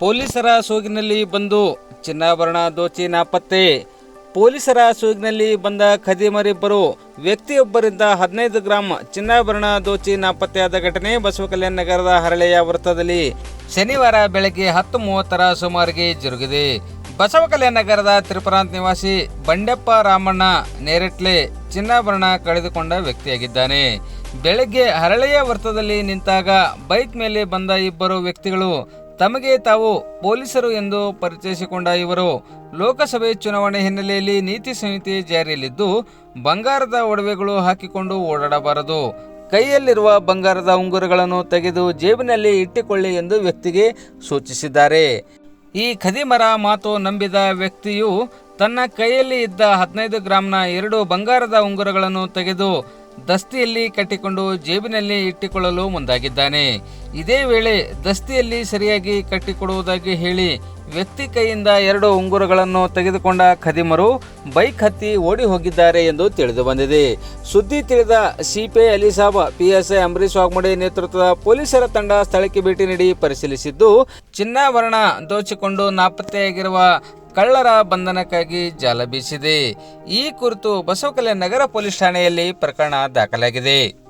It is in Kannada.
ಪೊಲೀಸರ ಸೋಗಿನಲ್ಲಿ ಬಂದು ಚಿನ್ನಾಭರಣ ದೋಚಿ ನಾಪತ್ತೆ. ಪೊಲೀಸರ ಸೋಗಿನಲ್ಲಿ ಬಂದ ಖದೀಮರಿಬ್ಬರು ವ್ಯಕ್ತಿಯೊಬ್ಬರಿಂದ ಹದಿನೈದು ಗ್ರಾಂ ಚಿನ್ನಾಭರಣ ದೋಚಿ ನಾಪತ್ತೆಯಾದ ಘಟನೆ ಬಸವಕಲ್ಯಾಣ ನಗರದ ಹರಳೆಯ ವೃತ್ತದಲ್ಲಿ ಶನಿವಾರ ಬೆಳಗ್ಗೆ ಹತ್ತು ಮೂವತ್ತರ ಸುಮಾರಿಗೆ ಜರುಗಿದೆ. ಬಸವಕಲ್ಯಾಣ ನಗರದ ತ್ರಿಪುರಾಂತ್ ನಿವಾಸಿ ಬಂಡೆಪ್ಪ ರಾಮಣ್ಣ ನೇರಟ್ಲೆ ಚಿನ್ನಾಭರಣ ಕಳೆದುಕೊಂಡ ವ್ಯಕ್ತಿಯಾಗಿದ್ದಾನೆ. ಬೆಳಗ್ಗೆ ಹರಳೆಯ ವೃತ್ತದಲ್ಲಿ ನಿಂತಾಗ ಬೈಕ್ ಮೇಲೆ ಬಂದ ಇಬ್ಬರು ವ್ಯಕ್ತಿಗಳು ತಮಗೆ ತಾವು ಪೊಲೀಸರು ಎಂದು ಪರಿಚಯಿಸಿಕೊಂಡ ಇವರು ಲೋಕಸಭೆ ಚುನಾವಣೆ ಹಿನ್ನೆಲೆಯಲ್ಲಿ ನೀತಿ ಸಂಹಿತೆ ಜಾರಿಯಲ್ಲಿದ್ದು, ಬಂಗಾರದ ಒಡವೆಗಳು ಹಾಕಿಕೊಂಡು ಓಡಾಡಬಾರದು. ಕೈಯಲ್ಲಿರುವ ಬಂಗಾರದ ಉಂಗುರಗಳನ್ನು ತೆಗೆದು ಜೇಬಿನಲ್ಲಿ ಇಟ್ಟುಕೊಳ್ಳಿ ಎಂದು ವ್ಯಕ್ತಿಗೆ ಸೂಚಿಸಿದ್ದಾರೆ. ಈ ಖದಿಮರ ಮಾತು ನಂಬಿದ ವ್ಯಕ್ತಿಯು ತನ್ನ ಕೈಯಲ್ಲಿ ಇದ್ದ ಹದಿನೈದು ಗ್ರಾಂನ ಎರಡು ಬಂಗಾರದ ಉಂಗುರಗಳನ್ನು ತೆಗೆದು ದಸ್ತಿಯಲ್ಲಿ ಕಟ್ಟಿಕೊಂಡು ಜೇಬಿನಲ್ಲಿ ಇಟ್ಟುಕೊಳ್ಳಲು ಮುಂದಾಗಿದ್ದಾನೆ. ಇದೇ ವೇಳೆ ದಸ್ತಿಯಲ್ಲಿ ಸರಿಯಾಗಿ ಕಟ್ಟಿಕೊಡುವುದಾಗಿ ಹೇಳಿ ವ್ಯಕ್ತಿ ಕೈಯಿಂದ ಎರಡು ಉಂಗುರಗಳನ್ನು ತೆಗೆದುಕೊಂಡ ಖದೀಮರು ಬೈಕ್ ಹತ್ತಿ ಓಡಿ ಹೋಗಿದ್ದಾರೆ ಎಂದು ತಿಳಿದು ಬಂದಿದೆ. ಸುದ್ದಿ ತಿಳಿದ ಸಿಪಿಐ ಅಲಿಸಾಬ್, ಪಿಎಸ್ಐ ಅಂಬರೀಶ್ ವಾಗ್ಮಡೆ ನೇತೃತ್ವದ ಪೊಲೀಸರ ತಂಡ ಸ್ಥಳಕ್ಕೆ ಭೇಟಿ ನೀಡಿ ಪರಿಶೀಲಿಸಿದ್ದು, ಚಿನ್ನಾಭರಣ ದೋಚಿಕೊಂಡು ನಾಪತ್ತೆಯಾಗಿರುವ ಕಳ್ಳರ ಬಂಧನಕ್ಕಾಗಿ ಜಾಲ ಬೀಸಿದೆ. ಈ ಕುರಿತು ಬಸವಕಲ್ಯಾಣ ನಗರ ಪೊಲೀಸ್ ಠಾಣೆಯಲ್ಲಿ ಪ್ರಕರಣ ದಾಖಲಾಗಿದೆ.